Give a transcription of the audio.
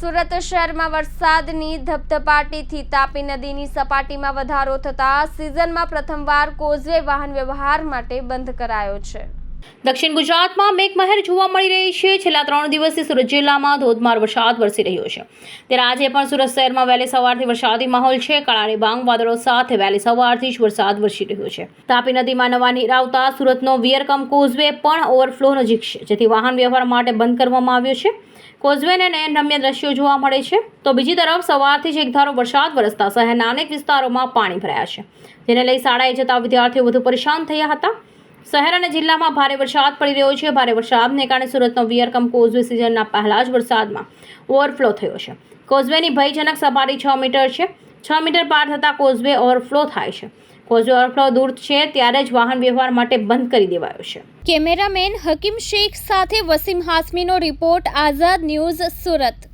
સુરત શહેરમાં વરસાદની ધબધપાટીથી તાપી નદીની સપાટીમાં વધારો થતા સિઝનમાં પ્રથમવાર કોઝવે વાહન વ્યવહાર માટે બંધ કરાયો છે. દક્ષિણ ગુજરાતમાં મેઘમહેર જોવા મળી રહી છે. છેલ્લા ત્રણ દિવસથી સુરત જિલ્લામાં ધોધમાર વરસાદ વરસી રહ્યો છે. ત્યારે આજે પણ સુરત શહેરમાં વહેલી સવારથી વરસાદી માહોલ છે. કાળાની બાંગ વાદળો સાથે વહેલી સવારથી જ વરસાદ વરસી રહ્યો છે. તાપી નદીમાં નવા નીર આવતા સુરતનો વિયરકમ કોઝવે પણ ઓવરફ્લો નજીક છે. જેથી વાહન વ્યવહાર માટે બંધ કરવામાં આવ્યો છે. કોઝવેને નયનરમ્ય દ્રશ્યો જોવા મળે છે. તો બીજી તરફ સવારથી જ એકધારો વરસાદ વરસતા શહેરના અનેક વિસ્તારોમાં પાણી ભરાયા છે. જેને લઈ શાળાએ જતા વિદ્યાર્થીઓ વધુ પરેશાન થયા હતા. શહેર અને જિલ્લામાં ભારે વરસાદ પડી રહ્યો છે. ભારે વરસાદને કારણે સુરતનો વિયરકમ કોઝવે સિઝનના પહેલા જ વરસાદમાં ઓવરફ્લો થયો છે. કોઝવેની ભયજનક સપાટી છ મીટર છે. છ મીટર પાર થતાં કોઝવે ઓવરફ્લો થાય છે. કોઝવે ઓવરફ્લો દૂર છે ત્યારે જ વાહન વ્યવહાર માટે બંધ કરી દેવાયો છે. કેમેરામેન હકીમ શેખ સાથે વસીમ હાસમીનો રિપોર્ટ, આઝાદ ન્યૂઝ સુરત.